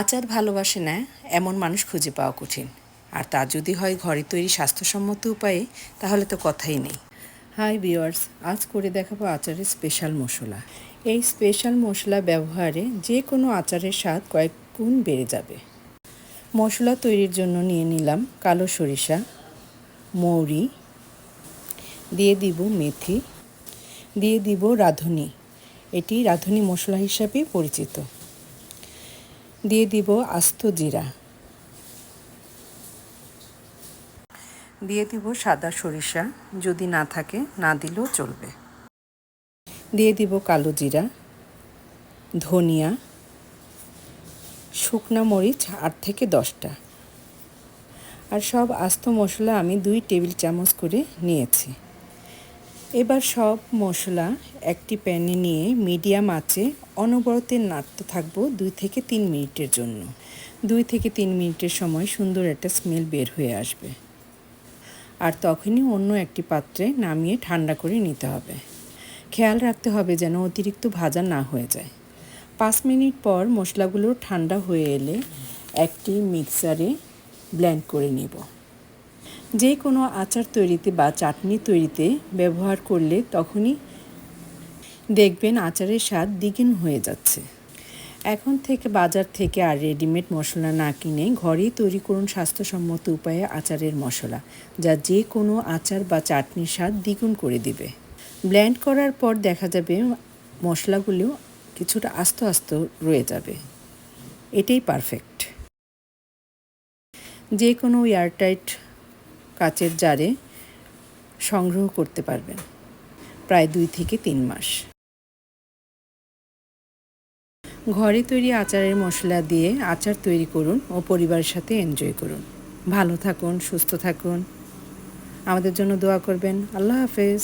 আচার ভালোবাসে না, এমন মানুষ খুঁজে পাওয়া কঠিন। আর তা যদি হয় ঘরে তৈরি স্বাস্থ্যসম্মত উপায়ে, তাহলে তো কথাই নেই। হাই ভিওয়ার্স আজ করে দেখাবো আচারের স্পেশাল মশলা। এই স্পেশাল মশলা ব্যবহারে যে কোনো আচারের স্বাদ কয়েক গুণ বেড়ে যাবে। মশলা তৈরির জন্য নিয়ে নিলাম কালো সরিষা, মৌরি, দিয়ে দিব মেথি, দিয়ে দিব রাঁধুনি। এটি রাঁধুনি মশলা হিসাবে পরিচিত। দিয়ে দিব আস্ত জিরা। দিয়ে দিব সাদা সরিষা যদি না থাকে না দিলেও চলবে। দিয়ে দিব কালো জিরা ধনিয়া শুকনা মরিচ আট থেকে দশটা। আর সব আস্ত মশলা আমি দুই টেবিল চামচ করে নিয়েছি। এবার সব মশলা একটি প্যানে নিয়ে মিডিয়াম আঁচে অনবরতে নাড়তে থাকব দুই থেকে তিন মিনিটের জন্য। দুই থেকে তিন মিনিটের সময় সুন্দর একটা স্মেল বের হয়ে আসবে। আর তখনই অন্য একটি পাত্রে নামিয়ে ঠান্ডা করে নিতে হবে। খেয়াল রাখতে হবে যেন অতিরিক্ত ভাজা না হয়ে যায়। পাঁচ মিনিট পর মশলাগুলো ঠান্ডা হয়ে এলে একটি মিক্সারে ব্লেন্ড করে নিব। যে কোনো আচার তৈরিতে বা চাটনি তৈরিতে ব্যবহার করলে তখনই দেখবেন আচারের স্বাদ দ্বিগুণ হয়ে যাচ্ছে। এখন থেকে বাজার থেকে আর রেডিমেড মশলা না কিনে ঘরেই তৈরি করুন স্বাস্থ্যসম্মত উপায়ে আচারের মশলা, যা যে কোনো আচার বা চাটনির স্বাদ দ্বিগুণ করে দিবে। ব্ল্যান্ড করার পর দেখা যাবে মশলাগুলো কিছুটা আস্ত আস্ত রয়ে যাবে। এটাই পারফেক্ট। যে কোনো এয়ারটাইট কাচের জারে সংগ্রহ করতে পারবেন, প্রায় দুই থেকে তিন মাস। ঘরে তৈরি আচারের মশলা দিয়ে আচার তৈরি করুন ও পরিবারের সাথে এনজয় করুন। ভালো থাকুন, সুস্থ থাকুন। আমাদের জন্য দোয়া করবেন। আল্লাহ হাফেজ।